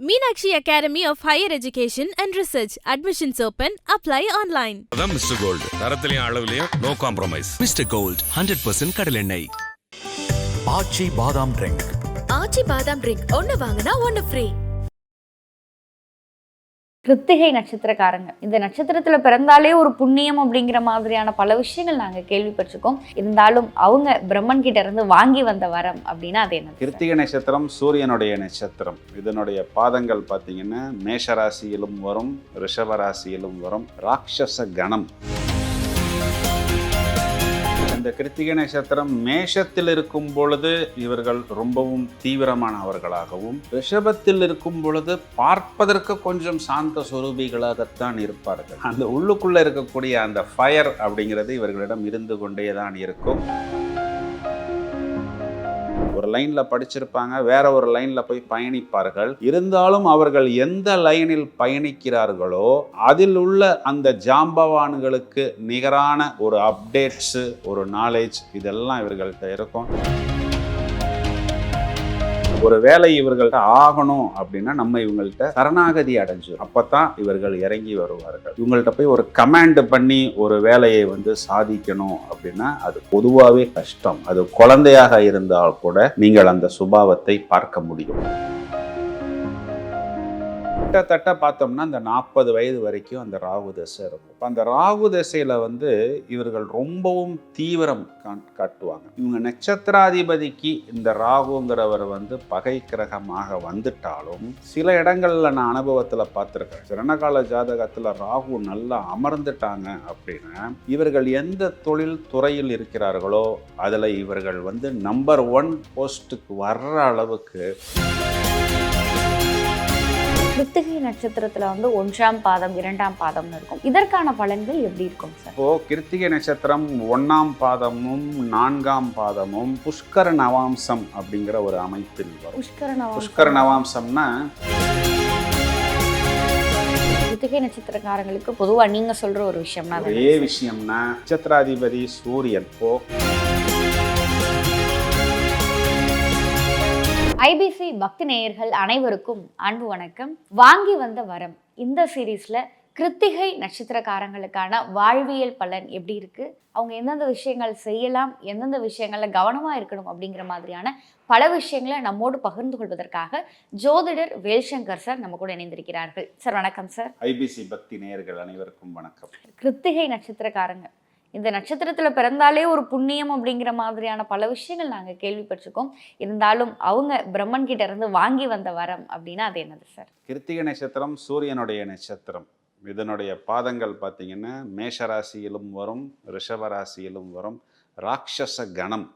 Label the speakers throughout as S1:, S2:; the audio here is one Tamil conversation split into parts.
S1: Meenakshi Academy of Higher Education and Research. Admissions open. Apply online.
S2: அதான் மிஸ்டர் கோல்டு தரத்திலையும் அளவுலையும் no compromise
S3: mister gold hundred percent கடலெண்ணெய்
S4: ஆச்சி பாதாம் ட்ரிங்க்
S5: ஆச்சி பாதாம் ட்ரிங்க் ஒன்னு வாங்கினா ஒன்னு ஃப்ரீ
S6: கிருத்திகை நட்சத்திரக்காரங்க. இந்த நட்சத்திரத்துல பிறந்தாலே ஒரு புண்ணியம் அப்படிங்கிற மாதிரியான பல விஷயங்கள் நாங்க கேள்விப்பட்டிருக்கோம். இருந்தாலும் அவங்க பிரம்மன் கிட்ட இருந்து வாங்கி வந்த வரம் அப்படின்னா அது என்ன
S7: கிருத்திகை நட்சத்திரம் சூரியனுடைய நட்சத்திரம். இதனுடைய பாதங்கள் பார்த்தீங்கன்னா மேஷ ராசியிலும் வரும் ரிஷப ராசியிலும் வரும் ராட்சச கணம். இந்த கிருத்திகை நட்சத்திரம் மேஷத்தில் இருக்கும் பொழுது இவர்கள் ரொம்பவும் தீவிரமானவர்களாகவும் ரிஷபத்தில் இருக்கும் பொழுது பார்ப்பதற்கு கொஞ்சம் சாந்த சுரூபிகளாகத்தான் இருப்பார்கள். அந்த உள்ளுக்குள்ள இருக்கக்கூடிய அந்த ஃபயர் அப்படிங்கிறது இவர்களிடம் இருந்து கொண்டே தான் இருக்கும். லைன்ல படிச்சிருப்பாங்க. வேற ஒரு லைன்ல போய் பயணிப்பார்கள். இருந்தாலும் அவர்கள் எந்த லைனில் பயணிக்கிறார்களோ அதில் உள்ள அந்த ஜாம்பவான்களுக்கு நிகரான ஒரு அப்டேட்ஸ் ஒரு நாலேஜ் இதெல்லாம் இவர்கள்ட்ட இருக்கும். ஒரு வேலை இவர்கள்ட்ட ஆகணும் அப்படின்னா நம்ம இவங்கள்ட்ட சரணாகதி அடைஞ்சிடும் அப்பதான் இவர்கள் இறங்கி வருவார்கள். இவங்கள்ட்ட போய் ஒரு கமாண்ட் பண்ணி ஒரு வேலையை வந்து சாதிக்கணும் அப்படின்னா அது பொதுவாகவே கஷ்டம். அது குழந்தையாக இருந்தால் கூட நீங்கள் அந்த சுபாவத்தை பார்க்க முடியும். கிட்டத்தட்ட பார்த்தோம்னா அந்த நாற்பது வயது வரைக்கும் அந்த ராகு தசை இருக்கும். இப்போ அந்த ராகு தசையில் வந்து இவர்கள் ரொம்பவும் தீவிரம் காட்டுவாங்க. இவங்க நட்சத்திராதிபதிக்கு இந்த ராகுங்கிறவர் வந்து பகை கிரகமாக வந்துட்டாலும் சில இடங்கள்ல நான் அனுபவத்தில் பார்த்துருக்கேன். சிறனகால ஜாதகத்தில் ராகு நல்லா அமர்ந்துட்டாங்க அப்படின்னா இவர்கள் எந்த தொழில் துறையில் இருக்கிறார்களோ அதில் இவர்கள் வந்து நம்பர் ஒன் போஸ்ட்டுக்கு வர்ற அளவுக்கு
S6: கிருத்திகை நட்சத்திரத்துல வந்து ஒன்றாம் பாதம் இரண்டாம் பாதம்னு இருக்கும். இதற்கான பலன்கள் எப்படி இருக்கும் சார்?
S7: இப்போ கிருத்திகை நட்சத்திரம் ஒண்ணாம் பாதமும் நான்காம் பாதமும் புஷ்கர நவாம்சம் அப்படிங்கிற ஒரு அமைப்பில் வரும்.
S6: புஷ்கர நவாம்சம்.
S7: புஷ்கர நவாம்சம்னா
S6: கிருத்திகை நட்சத்திரக்காரங்களுக்கு பொதுவா நீங்க சொல்ற ஒரு விஷயம்னா
S7: ஒரே விஷயம்னா நட்சத்திராதிபதி சூரியன். இப்போ
S6: ஐபிசி பக்தி நேயர்கள் அனைவருக்கும் அன்பு வணக்கம். வாங்கி வந்த வரம். இந்த சீரீஸ்ல கிருத்திகை நட்சத்திரக்காரங்களுக்கான வாழ்வியல் பலன் எப்படி இருக்கு? அவங்க எந்தெந்த விஷயங்கள் செய்யலாம் எந்தெந்த விஷயங்கள்ல கவனமா இருக்கணும் அப்படிங்கிற மாதிரியான பல விஷயங்களை நம்மோடு பகிர்ந்து கொள்வதற்காக ஜோதிடர் வேல்சங்கர் சார் நம்ம கூட இணைந்திருக்கிறார்கள். சார் வணக்கம் சார்.
S7: ஐபிசி பக்தி நேயர்கள் அனைவருக்கும் வணக்கம்.
S6: கிருத்திகை நட்சத்திரக்காரங்க. இந்த நட்சத்திரத்துல பிறந்தாலே ஒரு புண்ணியம் அப்படிங்கிற மாதிரியான பல விஷயங்கள் நாங்க கேள்விப்பட்டிருக்கோம். இருந்தாலும் அவங்க பிரம்மன் கிட்ட இருந்து வாங்கி வந்த வரம் அப்படின்னா அது என்னது சார்
S7: கிருத்திகை நட்சத்திரம் சூரியனுடைய நட்சத்திரம். இதனுடைய பாதங்கள் பார்த்தீங்கன்னா மேஷ ராசியிலும் வரும் ரிஷப ராசியிலும் வரும் ராட்சச கணம்.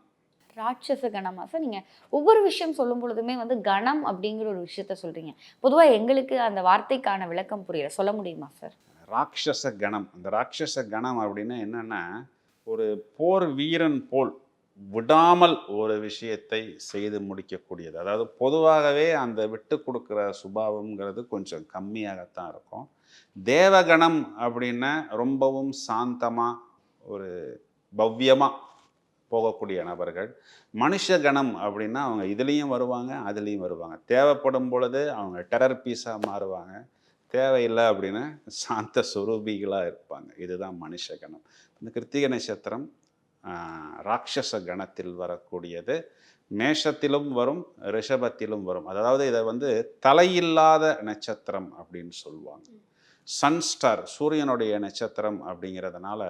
S6: ராட்சச கணமா சார் நீங்க ஒவ்வொரு விஷயம் சொல்லும் பொழுதுமே வந்து கணம் அப்படிங்கிற ஒரு விஷயத்த சொல்றீங்க. பொதுவா எங்களுக்கு அந்த வார்த்தைக்கான விளக்கம் புரியல. சொல்ல முடியுமா சார்
S7: ராட்சச கணம் அந்த ராட்சச கணம் அப்படின்னா என்னென்னா ஒரு போர் வீரன் போல் விடாமல் ஒரு விஷயத்தை செய்து முடிக்கக்கூடியது. அதாவது பொதுவாகவே அந்த விட்டு கொடுக்குற சுபாவம்ங்கிறது கொஞ்சம் கம்மியாகத்தான் இருக்கும். தேவகணம் அப்படின்னா ரொம்பவும் சாந்தமாக ஒரு பவ்யமாக போகக்கூடிய நபர்கள். மனுஷ கணம் அப்படின்னா அவங்க இதுலேயும் வருவாங்க அதுலேயும் வருவாங்க. தேவைப்படும் பொழுது அவங்க டெரர் பீஸாக மாறுவாங்க. தேவையில்லை அப்படின்னு சாந்த சுரூபிகளாக இருப்பாங்க. இதுதான் மனுஷ கணம். இந்த கிருத்திகை நட்சத்திரம் ராட்சச கணத்தில் வரக்கூடியது. மேஷத்திலும் வரும் ரிஷபத்திலும் வரும். அதாவது இதை வந்து தலையில்லாத நட்சத்திரம் அப்படின்னு சொல்லுவாங்க. சன்ஸ்டார் சூரியனுடைய நட்சத்திரம் அப்படிங்கிறதுனால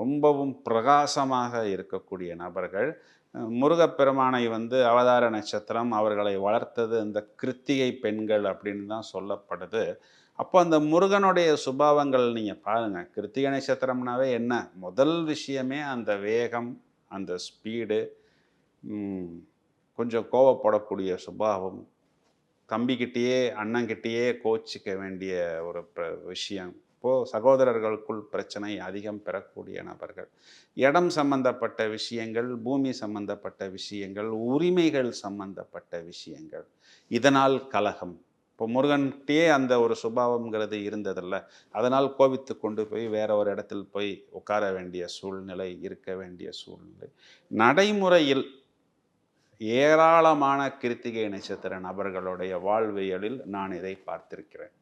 S7: ரொம்பவும் பிரகாசமாக இருக்கக்கூடிய நபர்கள். முருகப்பெருமானை வந்து அவதார நட்சத்திரம் அவர்களை வளர்த்தது இந்த கிருத்திகை பெண்கள் அப்படின்னு தான் சொல்லப்படுது. அப்போ அந்த முருகனுடைய சுபாவங்கள் நீங்கள் பாருங்கள் கிருத்திகை நட்சத்திரம்னாவே என்ன? முதல் விஷயமே அந்த வேகம் அந்த ஸ்பீடு கொஞ்சம் கோவப்படக்கூடிய சுபாவம் தம்பிக்கிட்டேயே அண்ணங்கிட்டேயே கோச்சிக்க வேண்டிய ஒரு ப்ர விஷயம். இப்போது சகோதரர்களுக்குள் பிரச்சனை அதிகம் பெறக்கூடிய நபர்கள். இடம் சம்பந்தப்பட்ட விஷயங்கள் பூமி சம்பந்தப்பட்ட விஷயங்கள் உரிமைகள் சம்பந்தப்பட்ட விஷயங்கள். இதனால் கலகம். இப்போ முருகன்கிட்டயே அந்த ஒரு சுபாவம்ங்கிறது இருந்ததில்ல. அதனால் கோபித்து கொண்டு போய் வேற ஒரு இடத்தில் போய் உட்கார வேண்டிய சூழ்நிலை இருக்க வேண்டிய சூழ்நிலை. நடைமுறையில் ஏராளமான கிருத்திகை நட்சத்திர நபர்களுடைய வாழ்வியலில் நான் இதை பார்த்திருக்கிறேன்.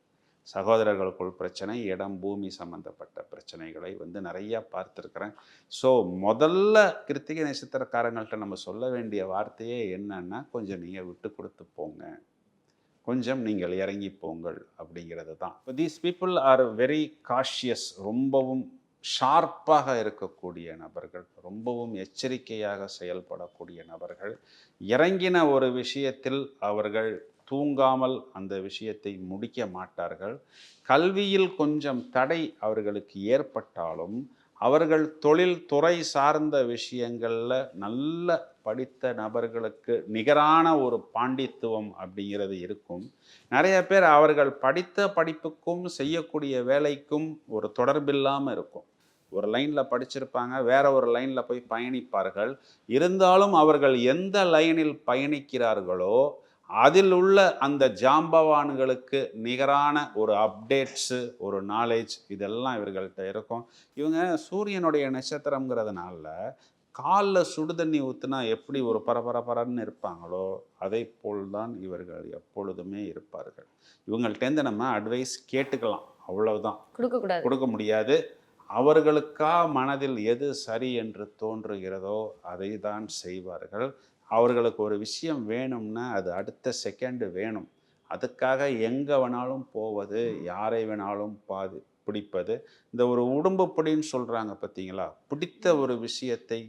S7: சகோதரர்களுக்குள் பிரச்சனை இடம் பூமி சம்பந்தப்பட்ட பிரச்சனைகளை வந்து நிறையா பார்த்துருக்குறேன். ஸோ முதல்ல கிருத்திகை நட்சத்திரக்காரங்கள்ட்ட நம்ம சொல்ல வேண்டிய வார்த்தையே என்னன்னா கொஞ்சம் நீங்கள் விட்டு கொடுத்து போங்க. கொஞ்சம் நீங்கள் இறங்கி போங்கள் அப்படிங்கிறது தான். இப்போ these people are very cautious ரொம்பவும் ஷார்ப்பாக இருக்கக்கூடிய நபர்கள் ரொம்பவும் எச்சரிக்கையாக செயல்படக்கூடிய நபர்கள். இறங்கின ஒரு விஷயத்தில் அவர்கள் தூங்காமல் அந்த விஷயத்தை முடிக்க மாட்டார்கள். கல்வியில் கொஞ்சம் தடை அவர்களுக்கு ஏற்பட்டாலும் அவர்கள் தொழில் துறை சார்ந்த விஷயங்களில் நல்ல படித்த நபர்களுக்கு நிகரான ஒரு பாண்டித்துவம் அப்படிங்கிறது இருக்கும். நிறைய பேர் அவர்கள் படித்த படிப்புக்கும் செய்யக்கூடிய வேலைக்கும் ஒரு தொடர்பில்லாமல் இருக்கும். ஒரு லைனில் படிச்சிருப்பாங்க வேற ஒரு லைனில் போய் பயணிப்பார்கள். இருந்தாலும் அவர்கள் எந்த லைனில் பயணிக்கிறார்களோ அதில் உள்ள அந்த ஜாம்பவான்களுக்கு நிகரான ஒரு அப்டேட்ஸு ஒரு நாலேஜ் இதெல்லாம் இவர்கள்ட்ட இருக்கும். இவங்க சூரியனுடைய நட்சத்திரங்கிறதுனால காலில் சுடுதண்ணி ஊற்றுனா எப்படி ஒரு பரபரபரன்னு இருப்பாங்களோ அதை போல்தான் இவர்கள் எப்பொழுதுமே இருப்பார்கள். இவங்கள்ட்டேருந்து நம்ம அட்வைஸ் கேட்டுக்கலாம். அவ்வளவுதான்.
S6: கொடுக்கக்கூடாது
S7: கொடுக்க முடியாது. அவர்களுக்கா மனதில் எது சரி என்று தோன்றுகிறதோ அதை தான் செய்வார்கள். அவர்களுக்கு ஒரு விஷயம் வேணும்னா அது அடுத்த செகண்டு வேணும். அதுக்காக எங்கே வேணாலும் போவது யாரை வேணாலும் பாது பிடிப்பது. இந்த ஒரு உடம்பு பிடின்னு சொல்கிறாங்க பார்த்தீங்களா பிடித்த ஒரு விஷயத்தை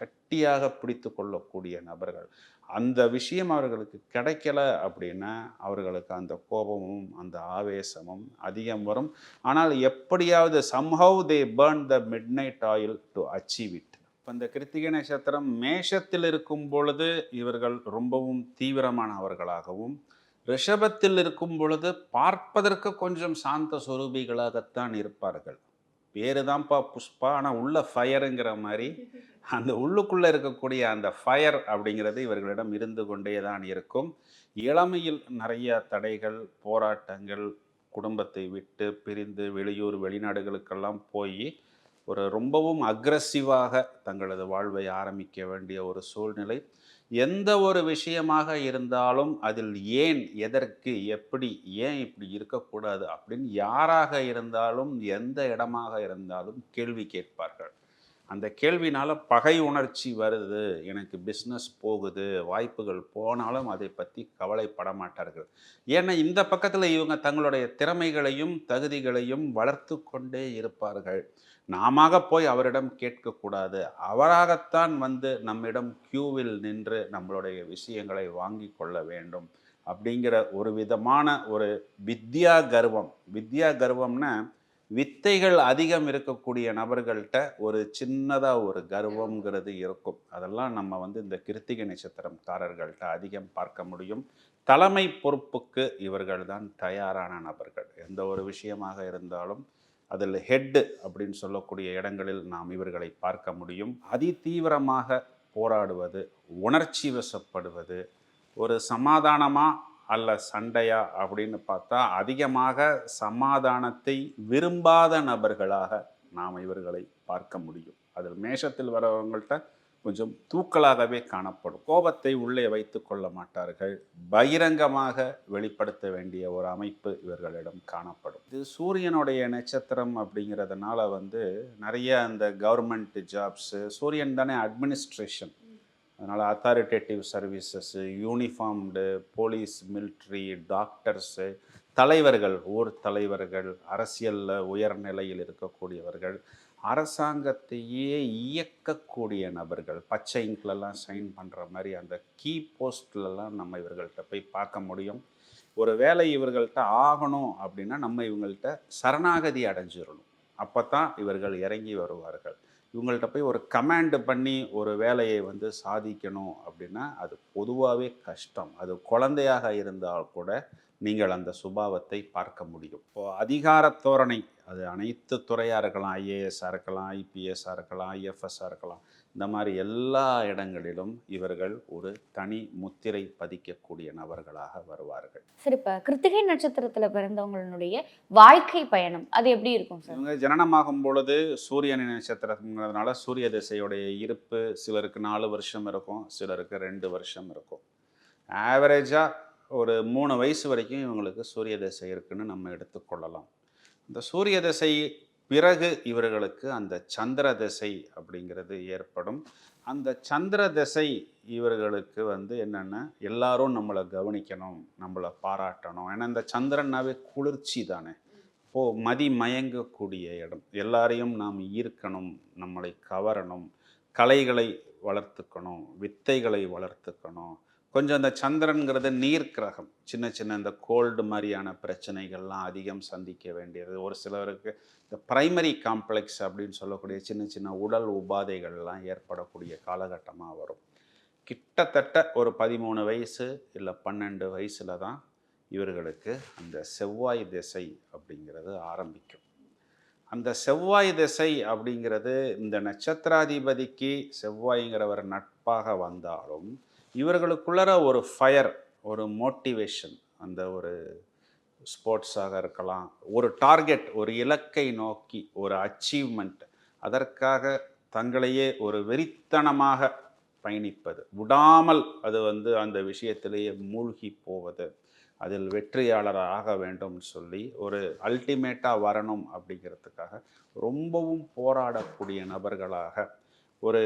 S7: கட்டியாக பிடித்து கொள்ளக்கூடிய நபர்கள். அந்த விஷயம் அவர்களுக்கு கிடைக்கல அப்படின்னா அவர்களுக்கு அந்த கோபமும் அந்த ஆவேசமும் அதிகம் வரும். ஆனால் எப்படியாவது somehow they burn the midnight oil to achieve it இப்போ இந்த கிருத்திகை நட்சத்திரம் மேஷத்தில் இருக்கும் பொழுது இவர்கள் ரொம்பவும் தீவிரமானவர்களாகவும் ரிஷபத்தில் இருக்கும் பொழுது பார்ப்பதற்கு கொஞ்சம் சாந்த சுரூபிகளாகத்தான் இருப்பார்கள். பேரு தான்ப்பா புஷ்பா ஆனால் உள்ள ஃபயருங்கிற மாதிரி அந்த உள்ளுக்குள்ளே இருக்கக்கூடிய அந்த ஃபயர் அப்படிங்கிறது இவர்களிடம் இருந்து கொண்டே தான் இருக்கும். இளமையில் நிறைய தடைகள் போராட்டங்கள் குடும்பத்தை விட்டு பிரிந்து வெளியூர் வெளிநாடுகளுக்கெல்லாம் போய் ஒரு ரொம்பவும் அக்ரஸிவாக தங்களது வாழ்வை ஆரம்பிக்க வேண்டிய ஒரு சூழ்நிலை. எந்த ஒரு விஷயமாக இருந்தாலும் அதில் ஏன் எதற்கு எப்படி ஏன் இப்படி இருக்கக்கூடாது அப்படின்னு யாராக இருந்தாலும் எந்த இடமாக இருந்தாலும் கேள்வி கேட்பார்கள். அந்த கேள்வினால் பகை உணர்ச்சி வருது. எனக்கு பிஸ்னஸ் போகுது. வாய்ப்புகள் போனாலும் அதை பற்றி கவலைப்பட மாட்டார்கள். ஏன்னா இந்த பக்கத்தில் இவங்க தங்களுடைய திறமைகளையும் தகுதிகளையும் வளர்த்து கொண்டே இருப்பார்கள். நாம போய் அவரிடம் கேட்கக்கூடாது. அவராகத்தான் வந்து நம்மிடம் கியூவில் நின்று நம்மளுடைய விஷயங்களை வாங்கி கொள்ள வேண்டும். அப்படிங்கிற ஒரு விதமான ஒரு வித்யா கர்வம். வித்யா கர்வம்னா வித்தைகள் அதிகம் இருக்கக்கூடிய நபர்கள்ட்ட ஒரு சின்னதாக ஒரு கர்வம்ங்கிறது இருக்கும். அதெல்லாம் நம்ம வந்து இந்த கிருத்திகை நட்சத்திரம்காரர்கள்ட்ட அதிகம் பார்க்க முடியும். தலைமை பொறுப்புக்கு இவர்கள் தான் தயாரான நபர்கள். எந்த ஒரு விஷயமாக இருந்தாலும் அதில் ஹெட்டு அப்படின்னு சொல்லக்கூடிய இடங்களில் நாம் இவர்களை பார்க்க முடியும். அதி தீவிரமாக போராடுவது உணர்ச்சி வசப்படுவது ஒரு சமாதானமாக அல்ல சண்டையா அப்படின்னு பார்த்தா அதிகமாக சமாதானத்தை விரும்பாத நபர்களாக நாம் இவர்களை பார்க்க முடியும். அதில் மேஷத்தில் வரவங்கள்ட்ட கொஞ்சம் தூக்கலாகவே காணப்படும். கோபத்தை உள்ளே வைத்து கொள்ள மாட்டார்கள். பகிரங்கமாக வெளிப்படுத்த வேண்டிய ஒரு அமைப்பு இவர்களிடம் காணப்படும். இது சூரியனுடைய நட்சத்திரம் அப்படிங்கிறதுனால வந்து நிறைய அந்த கவர்மெண்ட் ஜாப்ஸு சூரியன் தானே அட்மினிஸ்ட்ரேஷன் அதனால் authoritative services uniformed police military doctors தலைவர்கள் ஊர் தலைவர்கள் அரசியலில் உயர் நிலையில் இருக்கக்கூடியவர்கள் அரசாங்கத்தையே இயக்கக்கூடிய நபர்கள் பச்சை இங்க்லெல்லாம் சைன் பண்ணுற மாதிரி அந்த கீ போஸ்ட்லலாம் நம்ம இவர்கள்ட்ட போய் பார்க்க முடியும். ஒரு வேலை இவர்கள்ட்ட ஆகணும் அப்படின்னா நம்ம இவங்கள்ட்ட சரணாகதி அடைஞ்சிடணும் அப்போ தான் இவர்கள் இறங்கி வருவார்கள். இவங்கள்ட்ட போய் ஒரு கமாண்டு பண்ணி ஒரு வேலையை வந்து சாதிக்கணும் அப்படின்னா அது பொதுவாகவே கஷ்டம். அது குழந்தையாக இருந்தால் கூட நீங்கள் அந்த சுபாவத்தை பார்க்க முடியும். இப்போது அதிகார தோரணை அது அனைத்து துறையாக இருக்கலாம் ஐஏஎஸ்ஸாக இருக்கலாம் ஐபிஎஸ்ஸாக இருக்கலாம் ஐஎஃப்எஸ்ஸாக இருக்கலாம். இந்த மாதிரி எல்லா இடங்களிலும் இவர்கள் ஒரு தனி முத்திரை பதிக்கக்கூடிய நபர்களாக வருவார்கள்.
S6: சரி இப்போ கிருத்திகை நட்சத்திரத்துல பிறந்தவங்களுடைய வாழ்க்கை பயணம் அது எப்படி இருக்கும் சார்?
S7: இவங்க ஜனனமாகும் பொழுது சூரியனின் நட்சத்திரங்கிறதுனால சூரிய திசையுடைய இருப்பு சிலருக்கு நாலு வருஷம் இருக்கும் சிலருக்கு ரெண்டு வருஷம் இருக்கும். ஆவரேஜாக ஒரு மூணு வயசு வரைக்கும் இவங்களுக்கு சூரிய திசை இருக்குன்னு நம்ம எடுத்துக்கொள்ளலாம் இந்த சூரிய திசை பிறகு இவர்களுக்கு அந்த சந்திர திசை அப்படிங்கிறது ஏற்படும். அந்த சந்திர திசை இவர்களுக்கு வந்து என்னென்னா எல்லாரும் நம்மளை கவனிக்கணும் நம்மளை பாராட்டணும். ஏன்னா இந்த சந்திரன்னாவே குளிர்ச்சி தானே. ஓ மதி மயங்கக்கூடிய இடம். எல்லாரையும் நாம் ஈர்க்கணும் நம்மளை கவரணும். கலைகளை வளர்த்துக்கணும் வித்தைகளை வளர்த்துக்கணும். கொஞ்சம் அந்த சந்திரன்கிறது நீர் கிரகம். சின்ன சின்ன இந்த கோல்டு மாதிரியான பிரச்சனைகள்லாம் அதிகம் சந்திக்க வேண்டியது. ஒரு சிலருக்கு இந்த பிரைமரி காம்ப்ளெக்ஸ் அப்படின்னு சொல்லக்கூடிய சின்ன சின்ன உடல் உபாதைகள்லாம் ஏற்படக்கூடிய காலகட்டமாக வரும். கிட்டத்தட்ட ஒரு பதிமூணு வயசு இல்லை பன்னெண்டு வயசில் தான் இவர்களுக்கு அந்த செவ்வாய் திசை அப்படிங்கிறது ஆரம்பிக்கும். அந்த செவ்வாய் திசை அப்படிங்கிறது இந்த நட்சத்திராதிபதிக்கு செவ்வாய்ங்கிறவர் நட்பாக வந்தாலும் இவர்களுக்குள்ளற ஒரு ஃபயர் ஒரு மோட்டிவேஷன் அந்த ஒரு ஸ்போர்ட்ஸாக இருக்கலாம் ஒரு டார்கெட் ஒரு இலக்கை நோக்கி ஒரு அச்சீவ்மெண்ட் அதற்காக தங்களையே ஒரு வெறித்தனமாக பயணிப்பது விடாமல் அது வந்து அந்த விஷயத்திலேயே மூழ்கி போவது அதில் வெற்றியாளராக ஆக வேண்டும் சொல்லி ஒரு அல்டிமேட்டாக வரணும் அப்படிங்கிறதுக்காக ரொம்பவும் போராடக்கூடிய நபர்களாக ஒரு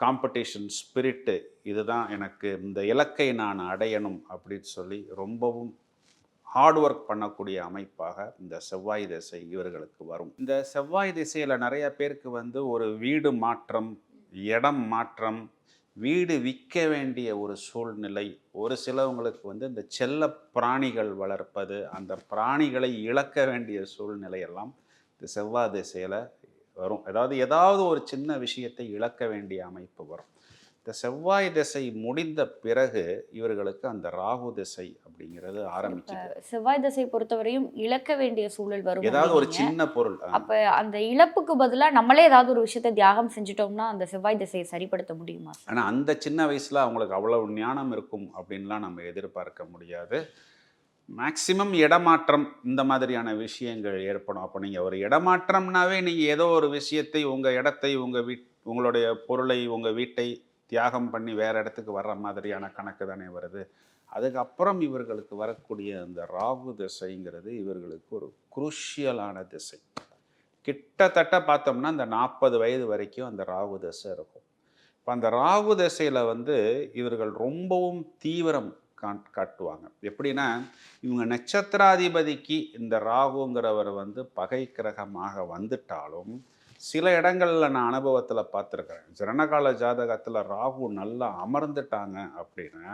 S7: காம்படிஷன் ஸ்பிரிட்டு இதுதான் எனக்கு இந்த இலக்கை நான் அடையணும் அப்படின்னு சொல்லி ரொம்பவும் ஹார்ட் ஒர்க் பண்ணக்கூடிய அமைப்பாக இந்த செவ்வாய் திசை இவர்களுக்கு வரும். இந்த செவ்வாய் திசையில் நிறைய பேருக்கு வந்து ஒரு வீடு மாற்றம் இடம் மாற்றம் வீடு விற்க வேண்டிய ஒரு சூழ்நிலை ஒரு சிலவங்களுக்கு வந்து இந்த செல்ல பிராணிகள் வளர்ப்பது அந்த பிராணிகளை இழக்க வேண்டிய சூழ்நிலையெல்லாம் இந்த செவ்வாய் திசையில் வரும் அதாவது ஏதாவது ஒரு சின்ன விஷயத்தை இழக்க வேண்டிய அமைப்பு வரும் இந்த செவ்வாய் திசை முடிந்த பிறகு இவர்களுக்கு அந்த ராகு திசை அப்படிங்கிறது ஆரம்பிக்குது
S6: செவ்வாய் திசை பொறுத்தவரையும் இழக்க வேண்டிய சூழல் வரும்
S7: ஏதாவது ஒரு. சின்ன பொருள்.
S6: அப்ப அந்த இழப்புக்கு பதிலா நம்மளே ஏதாவது ஒரு விஷயத்தை தியாகம் செஞ்சுட்டோம்னா அந்த செவ்வாய் திசையை சரிப்படுத்த முடியுமா?
S7: ஆனா அந்த சின்ன வயசுல அவங்களுக்கு அவ்வளவு ஞானம் இருக்கும் அப்படின்லாம் நம்ம எதிர்பார்க்க முடியாது மேக்சிமம் இடமாற்றம் இந்த மாதிரியான விஷயங்கள் ஏற்படும். அப்போ நீங்கள் ஒரு இடமாற்றம்னாவே நீங்கள் ஏதோ ஒரு விஷயத்தை உங்கள் இடத்தை உங்கள் வீட் உங்களுடைய பொருளை உங்கள் வீட்டை தியாகம் பண்ணி வேற இடத்துக்கு வர்ற மாதிரியான கணக்கு தானே வருது. அதுக்கப்புறம் இவர்களுக்கு வரக்கூடிய அந்த ராகு திசைங்கிறது இவர்களுக்கு ஒரு குரூஷியலான திசை. கிட்டத்தட்ட பார்த்தோம்னா இந்த நாற்பது வயது வரைக்கும் அந்த ராகு தசை இருக்கும். இப்போ அந்த ராகு திசையில் வந்து இவர்கள் ரொம்பவும் தீவிரம் காட் காட்டுவாங்க. எப்படின்னா இவங்க நட்சத்திராதிபதிக்கு இந்த ராகுங்கிறவர் வந்து பகை கிரகமாக வந்துட்டாலும் சில இடங்களில் நான் அனுபவத்தில் பார்த்துருக்கேன் ஜனகால ஜாதகத்தில் ராகு நல்லா அமர்ந்துட்டாங்க அப்படின்னா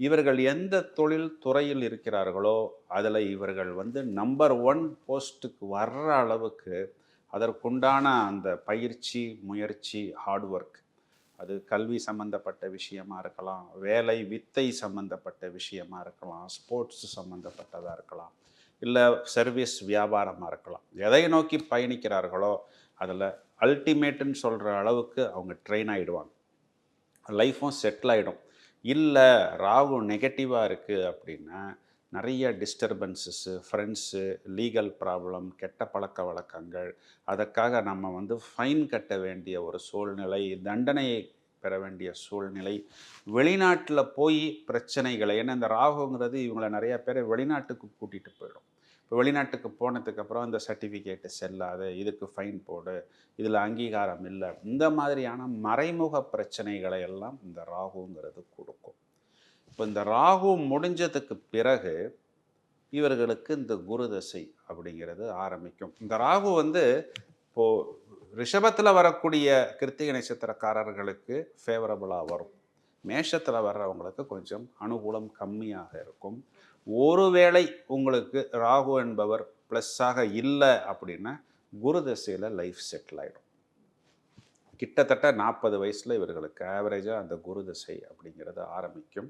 S7: இவர்கள் எந்த தொழில் துறையில் இருக்கிறார்களோ அதில் இவர்கள் வந்து நம்பர் ஒன் போஸ்ட்டுக்கு வர்ற அளவுக்கு அதற்குண்டான அந்த பயிற்சி முயற்சி ஹார்ட் ஒர்க் அது கல்வி சம்பந்தப்பட்ட விஷயமா இருக்கலாம் வேலை வித்தை சம்பந்தப்பட்ட விஷயமா இருக்கலாம் ஸ்போர்ட்ஸ் சம்பந்தப்பட்டதாக இருக்கலாம் இல்லை சர்வீஸ் வியாபாரமாக இருக்கலாம். எதை நோக்கி பயணிக்கிறார்களோ அதில் அல்டிமேட்டுன்னு சொல்கிற அளவுக்கு அவங்க ட்ரெயின் ஆகிடுவாங்க லைஃப்பும் செட்டில் ஆகிடும் இல்லை ராகு நெகட்டிவாக இருக்குது அப்படின்னா நிறைய டிஸ்டர்பன்சஸ்ஸு ஃப்ரெண்ட்ஸு லீகல் ப்ராப்ளம் கெட்ட பழக்க வழக்கங்கள். அதற்காக நம்ம வந்து ஃபைன் கட்ட வேண்டிய ஒரு சூழ்நிலை தண்டனையை பெற வேண்டிய சூழ்நிலை. வெளிநாட்டில் போய் பிரச்சனைகளை ஏன்னா இந்த ராகுங்கிறது இவங்களை நிறையா பேரை வெளிநாட்டுக்கு கூட்டிகிட்டு போயிடும். இப்போ வெளிநாட்டுக்கு போனதுக்கப்புறம் இந்த சர்டிஃபிகேட்டு செல்லாது இதுக்கு ஃபைன் போடு இதில் அங்கீகாரம் இல்லை. இந்த மாதிரியான மறைமுக பிரச்சனைகளை எல்லாம் இந்த ராகுங்கிறது கொடுக்கும். இப்போ இந்த ராகு முடிஞ்சதுக்கு பிறகு இவர்களுக்கு இந்த குரு தசை அப்படிங்கிறது ஆரம்பிக்கும். இந்த ராகு வந்து இப்போது ரிஷபத்தில் வரக்கூடிய கிருத்திகை நட்சத்திரக்காரர்களுக்கு ஃபேவரபுளாக வரும். மேஷத்தில் வர்றவங்களுக்கு கொஞ்சம் அனுகூலம் கம்மியாக இருக்கும். ஒருவேளை உங்களுக்கு ராகு என்பவர் ப்ளஸ்ஸாக இல்லை அப்படின்னா குரு தசையில் லைஃப் செட்டில் ஆகிடும் கிட்டத்தட்ட நாற்பது வயசில் இவர்களுக்கு ஆவரேஜாக அந்த குரு திசை அப்படிங்கிறது ஆரம்பிக்கும்.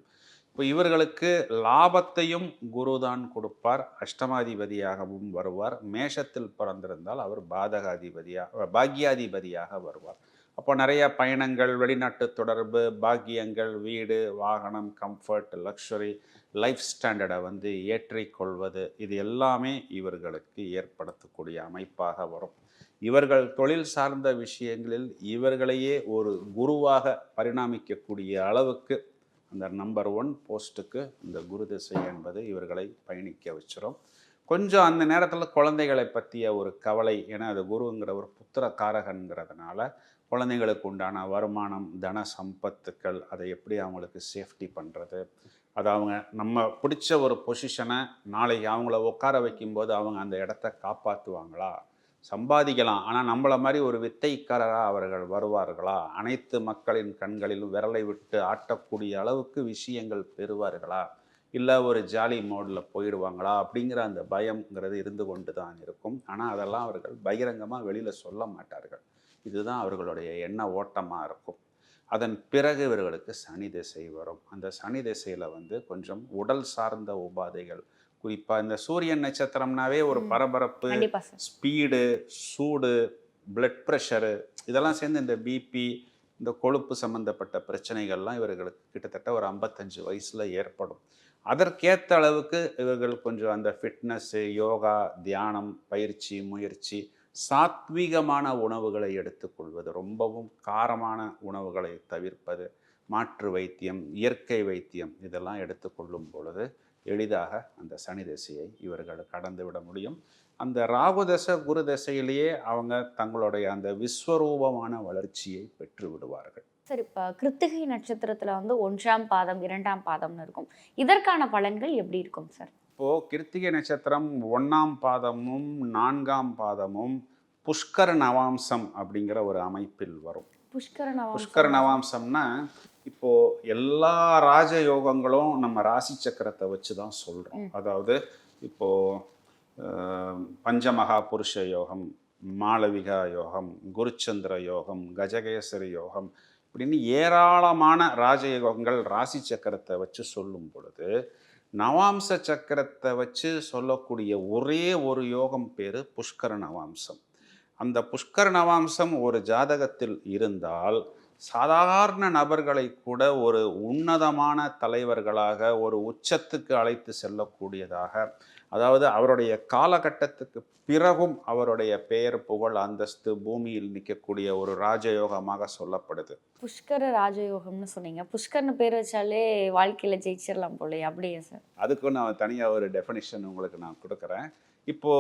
S7: இப்போ இவர்களுக்கு லாபத்தையும் குருதான் கொடுப்பார். அஷ்டமாதிபதியாகவும் வருவார். மேஷத்தில் பிறந்திருந்தால் அவர் பாதகாதிபதியாக பாக்யாதிபதியாக வருவார். அப்போ நிறைய பயணங்கள் வெளிநாட்டு தொடர்பு பாக்கியங்கள் வீடு வாகனம் கம்ஃபர்ட் லக்ஸுரி லைஃப் ஸ்டாண்டர்டை வந்து ஏற்றிக்கொள்வது இது எல்லாமே இவர்களுக்கு ஏற்படுத்தக்கூடிய அமைப்பாக வரும். இவர்கள் தொழில் சார்ந்த விஷயங்களில் இவர்களையே ஒரு குருவாக பரிணாமிக்கக்கூடிய அளவுக்கு அந்த நம்பர் ஒன் போஸ்ட்டுக்கு இந்த குரு திசை என்பது இவர்களை பயணிக்க வச்சிரும். கொஞ்சம் அந்த நேரத்தில் குழந்தைகளை பற்றிய ஒரு கவலை ஏன்னா அது குருங்கிற ஒரு புத்திர காரகங்கிறதுனால குழந்தைங்களுக்கு உண்டான வருமானம் தன சம்பத்துக்கள் அதை எப்படி அவங்களுக்கு சேஃப்டி பண்ணுறது அது அவங்க நம்ம பிடிச்ச ஒரு பொசிஷனை நாளைக்கு அவங்கள உட்கார வைக்கும்போது அவங்க அந்த இடத்த காப்பாற்றுவாங்களா சம்பாதிக்கலாம். ஆனால் நம்மளை மாதிரி ஒரு வித்தைக்காரராக அவர்கள் வருவார்களா? அனைத்து மக்களின் கண்களிலும் விரலை விட்டு ஆட்டக்கூடிய அளவுக்கு விஷயங்கள் பெறுவார்களா? இல்லை ஒரு ஜாலி மோடில் போயிடுவாங்களா? அப்படிங்கிற அந்த பயம்ங்கிறது இருந்து கொண்டு தான் இருக்கும். ஆனால் அதெல்லாம் அவர்கள் பகிரங்கமாக வெளியில் சொல்ல மாட்டார்கள். இதுதான் அவர்களுடைய எண்ண ஓட்டமாக இருக்கும். அதன் பிறகு இவர்களுக்கு சனி திசை வரும். அந்த சனி திசையில் வந்து கொஞ்சம் உடல் சார்ந்த உபாதைகள் குறிப்பாக இந்த சூரியன் நட்சத்திரம்னாவே ஒரு. பரபரப்பு ஸ்பீடு சூடு பிளட் ப்ரெஷரு இதெல்லாம் சேர்ந்து இந்த பிபி இந்த கொழுப்பு சம்பந்தப்பட்ட பிரச்சனைகள்லாம் இவர்களுக்கு கிட்டத்தட்ட ஒரு ஐம்பத்தஞ்சு வயசில் ஏற்படும். அதற்கேற்ற அளவுக்கு இவர்கள் கொஞ்சம் அந்த ஃபிட்னஸ்ஸு யோகா தியானம் பயிற்சி முயற்சி சாத்வீகமான உணவுகளை எடுத்துக்கொள்வது ரொம்பவும் காரமான உணவுகளை தவிர்ப்பது மாற்று வைத்தியம் இயற்கை வைத்தியம் இதெல்லாம் எடுத்துக்கொள்ளும் பொழுது எளிதாக அந்த சனி திசையை இவர்கள் கடந்து விட முடியும். அந்த ராகு தசை குரு தசையிலேயே அவங்க தங்களுடைய அந்த விஸ்வரூபமான வளர்ச்சியை பெற்று விடுவார்கள்.
S6: சரி இப்போ கிருத்திகை நட்சத்திரத்தில் வந்து ஒன்றாம் பாதம் இரண்டாம் பாதம்னு இருக்கும். இதற்கான பலன்கள் எப்படி இருக்கும் சார்?
S7: இப்போது கிருத்திகை நட்சத்திரம் ஒன்றாம் பாதமும் நான்காம் பாதமும் புஷ்கர நவாம்சம் அப்படிங்கிற ஒரு அமைப்பில் வரும்.
S6: புஷ்கர.
S7: புஷ்கர நவாம்சம்னா இப்போ எல்லா ராஜயோகங்களும் நம்ம ராசி சக்கரத்தை வச்சு தான் சொல்கிறோம் அதாவது இப்போ அஹ், பஞ்சமகா புருஷ யோகம் மாளவிகா யோகம் குருச்சந்திர யோகம் கஜகேசரி யோகம் இப்படின்னு ஏராளமான ராஜயோகங்கள் ராசி சக்கரத்தை வச்சு சொல்லும் பொழுது நவாம்ச சக்கரத்தை வச்சு சொல்லக்கூடிய ஒரே ஒரு யோகம் பேர் புஷ்கர நவாம்சம். அந்த புஷ்கர நவாம்சம் ஒரு ஜாதகத்தில் இருந்தால் சாதாரண நபர்களை கூட ஒரு உன்னதமான தலைவர்களாக ஒரு உச்சத்துக்கு அழைத்து செல்லக்கூடியதாக அதாவது அவருடைய காலகட்டத்துக்கு பிறகும் அவருடைய பெயர் புகழ் அந்தஸ்து பூமியில் நிற்கக்கூடிய ஒரு ராஜயோகமாக சொல்லப்படுது.
S6: புஷ்கர ராஜயோகம்னு சொன்னீங்க. புஷ்கர்னு பேர் வச்சாலே வாழ்க்கையில ஜெயிச்சிடலாம் போலயே அப்படியே சார்?
S7: அதுக்கும் நான் தனியாக ஒரு டெஃபினிஷன் உங்களுக்கு நான் கொடுக்குறேன். இப்போ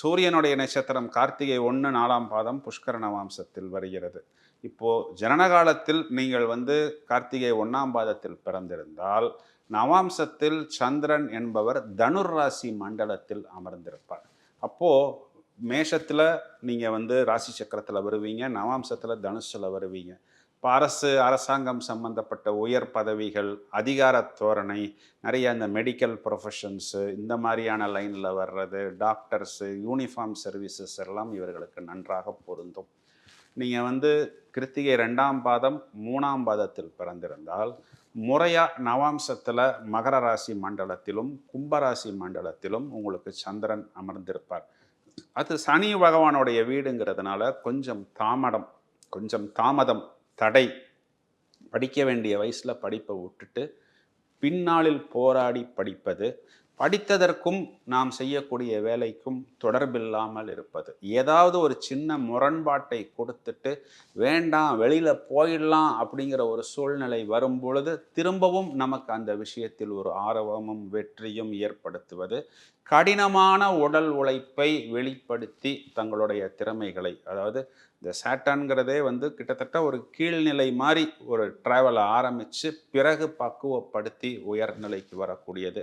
S7: சூரியனுடைய நட்சத்திரம் கார்த்திகை ஒன்று நாலாம் பாதம் புஷ்கர நவாம்சத்தில் வருகிறது. இப்போ ஜனனகாலத்தில் நீங்கள் வந்து கார்த்திகை ஒன்றாம் பாதத்தில் பிறந்திருந்தால் நவாம்சத்தில் சந்திரன் என்பவர் தனுர் ராசி மண்டலத்தில் அமர்ந்திருப்பார். அப்போது மேஷத்தில் நீங்கள் வந்து ராசி சக்கரத்தில் வருவீங்க நவாம்சத்தில் தனுஷில் வருவீங்க. இப்போ அரசு அரசாங்கம் சம்பந்தப்பட்ட உயர் பதவிகள் அதிகார தோரணை நிறைய இந்த மெடிக்கல் ப்ரொஃபஷன்ஸு இந்த மாதிரியான லைனில் வர்றது டாக்டர்ஸு யூனிஃபார்ம் சர்வீசஸ் எல்லாம் இவர்களுக்கு நன்றாக பொருந்தும். நீங்கள் வந்து கிருத்திகை ரெண்டாம் பாதம் மூணாம் பாதத்தில் பிறந்திருந்தால் முறையாக நவாம்சத்தில் மகர ராசி மண்டலத்திலும் கும்பராசி மண்டலத்திலும் உங்களுக்கு சந்திரன் அமர்ந்திருப்பார். அது சனி பகவானுடைய வீடுங்கிறதுனால கொஞ்சம் தாமதம் கொஞ்சம் தாமதம் தடை. படிக்க வேண்டிய வயசில் படிப்பை விட்டுட்டு பின்னாளில் போராடி படிப்பது படித்ததற்கும் நாம் செய்யக்கூடிய வேலைக்கும் தொடர்பில்லாமல் இருப்பது. ஏதாவது ஒரு சின்ன முரண்பாட்டை கொடுத்துட்டு வேண்டாம் வெளியில் போயிடலாம் அப்படிங்கிற ஒரு சூழ்நிலை வரும் பொழுது திரும்பவும் நமக்கு அந்த விஷயத்தில் ஒரு ஆர்வமும் வெற்றியும் ஏற்படுத்துவது. கடினமான உடல் உழைப்பை வெளிப்படுத்தி தங்களுடைய திறமைகளை அதாவது இந்த சேட்டான்கிறதே வந்து கிட்டத்தட்ட ஒரு கீழ்நிலை மாதிரி ஒரு ட்ராவலை ஆரம்பித்து பிறகு பக்குவப்படுத்தி உயர்நிலைக்கு வரக்கூடியது.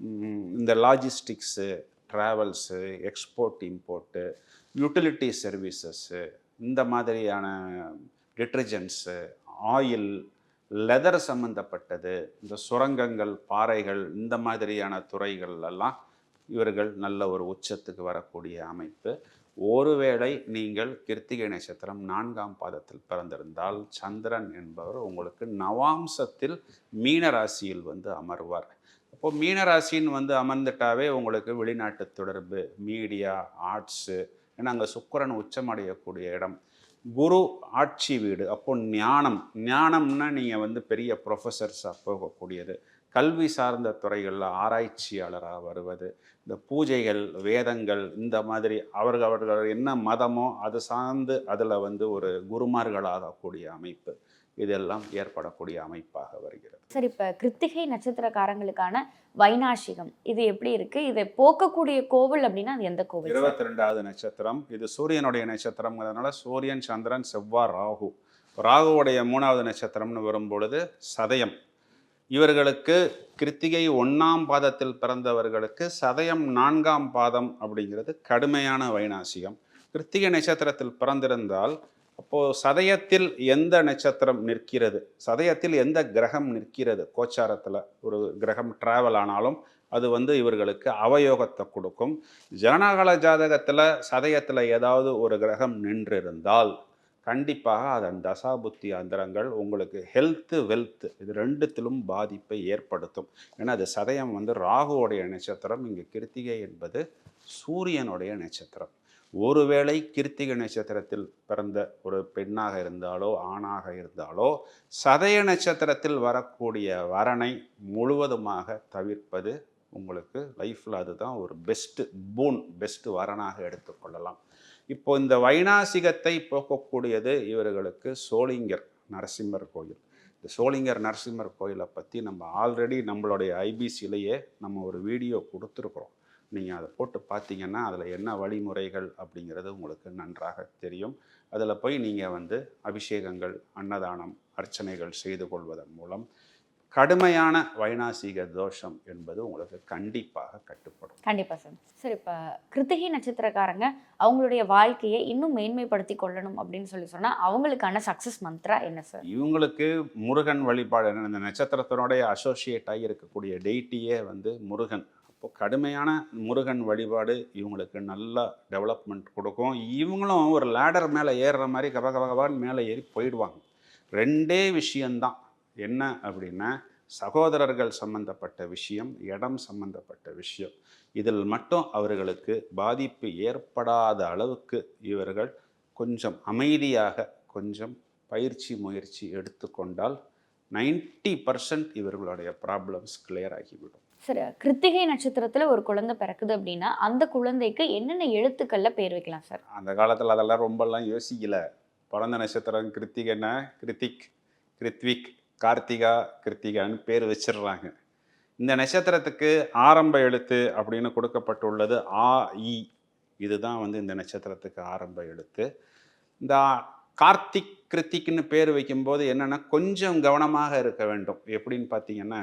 S7: இந்த logistics travels export import utility services இந்த மாதிரியான டிட்டர்ஜென்ட்ஸு ஆயில் லெதர் சம்மந்தப்பட்டது இந்த சுரங்கங்கள் பாறைகள் இந்த மாதிரியான துறைகள்லாம் இவர்கள் நல்ல ஒரு உச்சத்துக்கு வரக்கூடிய அமைப்பு. ஒருவேளை நீங்கள் கிருத்திகை நட்சத்திரம் நான்காம் பாதத்தில் பிறந்திருந்தால் சந்திரன் என்பவர் உங்களுக்கு நவாம்சத்தில் மீன ராசியில் வந்து அமர்வார். அப்போ மீனராசின்னு வந்து அமர்ந்துட்டாவே உங்களுக்கு வெளிநாட்டு தொடர்பு மீடியா ஆர்ட்ஸு ஏன்னா அங்கே சுக்கிரன் உச்சமடையக்கூடிய இடம். குரு ஆட்சி வீடு அப்போ ஞானம். ஞானம்னா நீங்கள் வந்து பெரிய ப்ரொஃபஸர்ஸாக போகக்கூடியது. கல்வி சார்ந்த துறைகளில் ஆராய்ச்சியாளராக வருவது. இந்த பூஜைகள் வேதங்கள் இந்த மாதிரி அவர்கள் அவர்கள் என்ன மதமோ அது சார்ந்து அதில் வந்து ஒரு குருமார்களாகக்கூடிய அமைப்பு. இதெல்லாம் ஏற்படக்கூடிய அமைப்பாக வருகிறது.
S6: சார் இப்போ கிருத்திகை நட்சத்திரக்காரங்களுக்கான வைநாசிகம் இது எப்படி இருக்கு? இதை போக்கக்கூடிய கோவில் அப்படின்னா அது எந்த கோவில்?
S7: இருபத்தி ரெண்டாவது நட்சத்திரம். இது சூரியனுடைய நட்சத்திரங்கிறதுனால சூரியன் சந்திரன் செவ்வாய் ராகு. ராகுவுடைய மூணாவது நட்சத்திரம்னு வரும் பொழுது சதயம். இவர்களுக்கு கிருத்திகை ஒன்றாம் பாதத்தில் பிறந்தவர்களுக்கு சதயம் நான்காம் பாதம் அப்படிங்கிறது கடுமையான வைநாசிகம். கிருத்திகை நட்சத்திரத்தில் பிறந்திருந்தால் அப்போது சதயத்தில் எந்த நட்சத்திரம் நிற்கிறது? சதயத்தில் எந்த கிரகம் நிற்கிறது? கோச்சாரத்தில் ஒரு கிரகம் டிராவல் ஆனாலும் அது வந்து இவர்களுக்கு அவயோகத்தை கொடுக்கும். ஜனகால ஜாதகத்தில் சதயத்தில் ஏதாவது ஒரு கிரகம் நின்றிருந்தால் கண்டிப்பாக அதன் தசாபுத்தி அந்தரங்கள் உங்களுக்கு ஹெல்த்து வெல்த்து இது ரெண்டுத்திலும் பாதிப்பை ஏற்படுத்தும். ஏன்னா அது சதயம் வந்து ராகுவோடைய நட்சத்திரம் இங்கே கிருத்திகை என்பது சூரியனுடைய நட்சத்திரம். ஒருவேளை கிருத்திக நட்சத்திரத்தில் பிறந்த ஒரு பெண்ணாக இருந்தாலோ ஆணாக இருந்தாலோ சதய நட்சத்திரத்தில் வரக்கூடிய வரனை முழுவதுமாக தவிர்ப்பது உங்களுக்கு லைஃப்பில் அதுதான் ஒரு பெஸ்ட்டு பூன் பெஸ்ட்டு வரனாக எடுத்துக்கொள்ளலாம் இப்போ இந்த வைனாசிகத்தை போக்கக்கூடியது இவர்களுக்கு சோளிங்கர் நரசிம்மர் கோயில். இந்த சோளிங்கர் நரசிம்மர் கோயிலை பற்றி நம்ம ஆல்ரெடி நம்மளுடைய ஐபிசிலேயே நம்ம ஒரு வீடியோ கொடுத்துருக்குறோம். நீங்கள் அதை போட்டு பார்த்தீங்கன்னா அதில் என்ன வழிமுறைகள் அப்படிங்கிறது உங்களுக்கு நன்றாக தெரியும். அதில் போய் நீங்கள் வந்து அபிஷேகங்கள் அன்னதானம் அர்ச்சனைகள் செய்து கொள்வதன் மூலம் கடுமையான வைநாசிக தோஷம் என்பது உங்களுக்கு கண்டிப்பாக கட்டுப்படும்.
S6: கண்டிப்பா சார். சார் இப்போ கிருத்திகை நட்சத்திரக்காரங்க அவங்களுடைய வாழ்க்கையை இன்னும் மேன்மைப்படுத்தி கொள்ளணும் அப்படின்னு சொல்லி சொன்னா அவங்களுக்கான சக்சஸ் மந்த்ரா என்ன சார்?
S7: இவங்களுக்கு முருகன் வழிபாடு என்ன, இந்த நட்சத்திரத்தினுடைய அசோசியேட் ஆகி இருக்கக்கூடிய டெய்ட்டியே வந்து முருகன். இப்போ கடுமையான முருகன் வழிபாடு இவங்களுக்கு நல்ல டெவலப்மெண்ட் கொடுக்கும். இவங்களும் ஒரு லேடர் மேலே ஏறுற மாதிரி கப கபகபான்னு மேலே ஏறி போயிடுவாங்க. ரெண்டே விஷயந்தான் என்ன அப்படின்னா சகோதரர்கள் சம்பந்தப்பட்ட விஷயம் இடம் சம்பந்தப்பட்ட விஷயம். இதில் மட்டும் அவர்களுக்கு பாதிப்பு ஏற்படாத அளவுக்கு இவர்கள் கொஞ்சம் அமைதியாக கொஞ்சம் பயிற்சி முயற்சி எடுத்துக்கொண்டால் 90% பர்சன்ட் இவர்களுடைய ப்ராப்ளம்ஸ் கிளியர் ஆகிவிடும்.
S6: சரி கிருத்திகை நட்சத்திரத்தில் ஒரு குழந்தை பிறக்குது அப்படின்னா அந்த குழந்தைக்கு என்னென்ன எழுத்துக்களில் பேர் வைக்கலாம் சார்?
S7: அந்த காலத்தில் அதெல்லாம் ரொம்பலாம் யோசிக்கல. பிறந்த நட்சத்திரம் கிருத்திகைன்னா கிருத்திக் கிருத்விக் கார்த்திகா கிருத்திகான்னு பேர் வச்சிடுறாங்க இந்த நட்சத்திரத்துக்கு ஆரம்ப எழுத்து அப்படின்னு கொடுக்கப்பட்டுள்ளது ஆ இ. இதுதான் வந்து இந்த நட்சத்திரத்துக்கு ஆரம்ப எழுத்து. இந்த கார்த்திக் கிருத்திக்னு பேர் வைக்கும்போது என்னென்னா கொஞ்சம் கவனமாக இருக்க வேண்டும். எப்படின்னு பார்த்தீங்கன்னா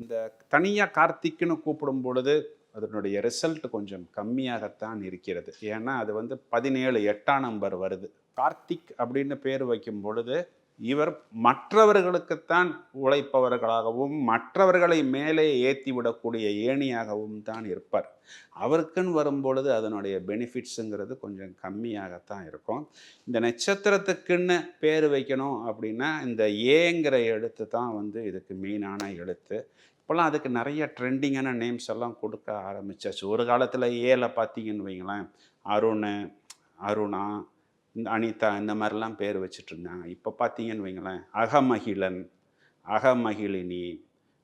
S7: இந்த தனியாக கார்த்திக்னு கூப்பிடும் பொழுது அதனுடைய ரிசல்ட் கொஞ்சம் கம்மியாகத்தான் இருக்கிறது. ஏன்னா அது வந்து பதினேழு எட்டாம் நம்பர் வருது. கார்த்திக் அப்படின்னு பேர் வைக்கும் பொழுது இவர் மற்றவர்களுக்குத்தான் உழைப்பவர்களாகவும் மற்றவர்களை மேலே ஏற்றி விடக்கூடிய ஏணியாகவும் தான் இருப்பார். அவருக்குன்னு வரும்பொழுது அதனுடைய பெனிஃபிட்ஸுங்கிறது கொஞ்சம் கம்மியாகத்தான் இருக்கும். இந்த நட்சத்திரத்துக்குன்னு பேர் வைக்கணும் அப்படின்னா இந்த ஏங்கிற எழுத்து தான் வந்து இதுக்கு மெயினான எழுத்து. இப்போல்லாம் அதுக்கு நிறைய ட்ரெண்டிங்கான நேம்ஸ் எல்லாம் கொடுக்க ஆரம்பிச்சாச்சு. ஒரு காலத்தில் ஏல பார்த்தீங்கன்னு வைங்களேன் அருண் அருணா இந்த அனிதா இந்த மாதிரிலாம் பேர் வச்சுட்டு இருந்தாங்க. இப்போ பார்த்தீங்கன்னு வைங்களேன் அகமகிழன் அகமகிழினி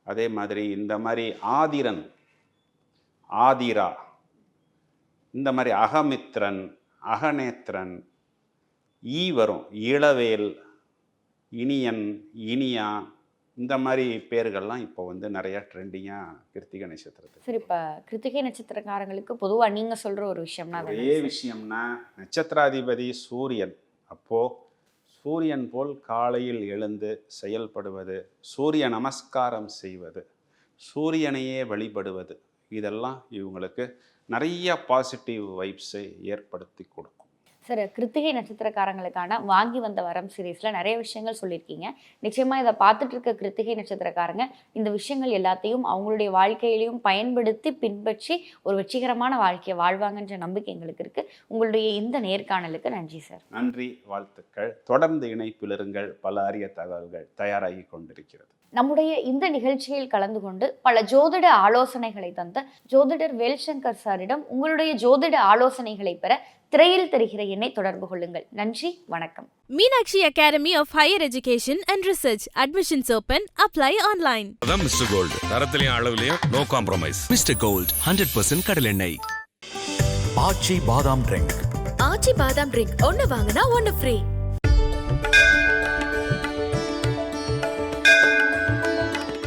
S7: அதே மாதிரி இந்த மாதிரி ஆதிரன் ஆதிரா இந்த மாதிரி அகமித்ரன் அகநேத்ரன் ஈ வரும் இளவேல் இனியன் இனியா இந்த மாதிரி பேர்கள்லாம் இப்போ வந்து நிறையா ட்ரெண்டிங்காக கிருத்திகை நட்சத்திரத்துக்கு.
S6: சரி இப்போ கிருத்திகை நட்சத்திரக்காரங்களுக்கு பொதுவா நீங்க சொல்ற ஒரு விஷயம்னா
S7: ஒரே? விஷயம்னா நட்சத்திராதிபதி சூரியன். அப்போ சூரியன் போல் காலையில் எழுந்து செயல்படுவது சூரிய நமஸ்காரம் செய்வது சூரியனையே வழிபடுவது இதெல்லாம் இவங்களுக்கு நிறைய பாசிட்டிவ் வைப்ஸை ஏற்படுத்தி கொடுக்கும்.
S6: சார் கிருத்திகை நட்சத்திரக்காரங்களுக்கான வாங்கி வந்த வரம் சீரீஸ்ல நிறைய விஷயங்கள் சொல்லியிருக்கீங்க. நிச்சயமா இதை பார்த்துட்டு இருக்க கிருத்திகை நட்சத்திரக்காரங்க இந்த விஷயங்கள் எல்லாத்தையும் அவங்களுடைய வாழ்க்கையிலையும் பயன்படுத்தி பின்பற்றி ஒரு வெற்றிகரமான வாழ்க்கையை வாழ்வாங்கன்ற நம்பிக்கை எங்களுக்கு இருக்கு. உங்களுடைய இந்த நேர்காணலுக்கு நன்றி சார்.
S7: நன்றி வாழ்த்துக்கள். தொடர்ந்து இணைப்பில் இருங்கள். பல அரிய தகவல்கள் தயாராகி கொண்டிருக்கிறது.
S6: நம்முடைய இந்த நிகழ்ச்சியில் கலந்து கொண்டு பல ஜோதிட ஆலோசனைகளை தந்த ஜோதிடர் வேல்சங்கர் சாரிடம் உங்களுடைய ஜோதிட ஆலோசனைகளை பெற திரையில் தெரிகிற எண்ணை தொடர்பு கொள்ளுங்கள். நன்றி வணக்கம்.
S1: Academy of Higher Education and Research. Admissions open. Apply online.
S2: அதான் மிஸ்டர் கோல்டு தரத்திலையும் அளவுலயும் no compromise
S3: mister gold hundred percent கடலெண்ணெய்
S4: ஆச்சி பாதாம் ட்ரிங்க்
S5: ஆச்சி பாதாம் ட்ரிங்க் ஒன்னு வாங்கினா ஒன்னு ஃப்ரீ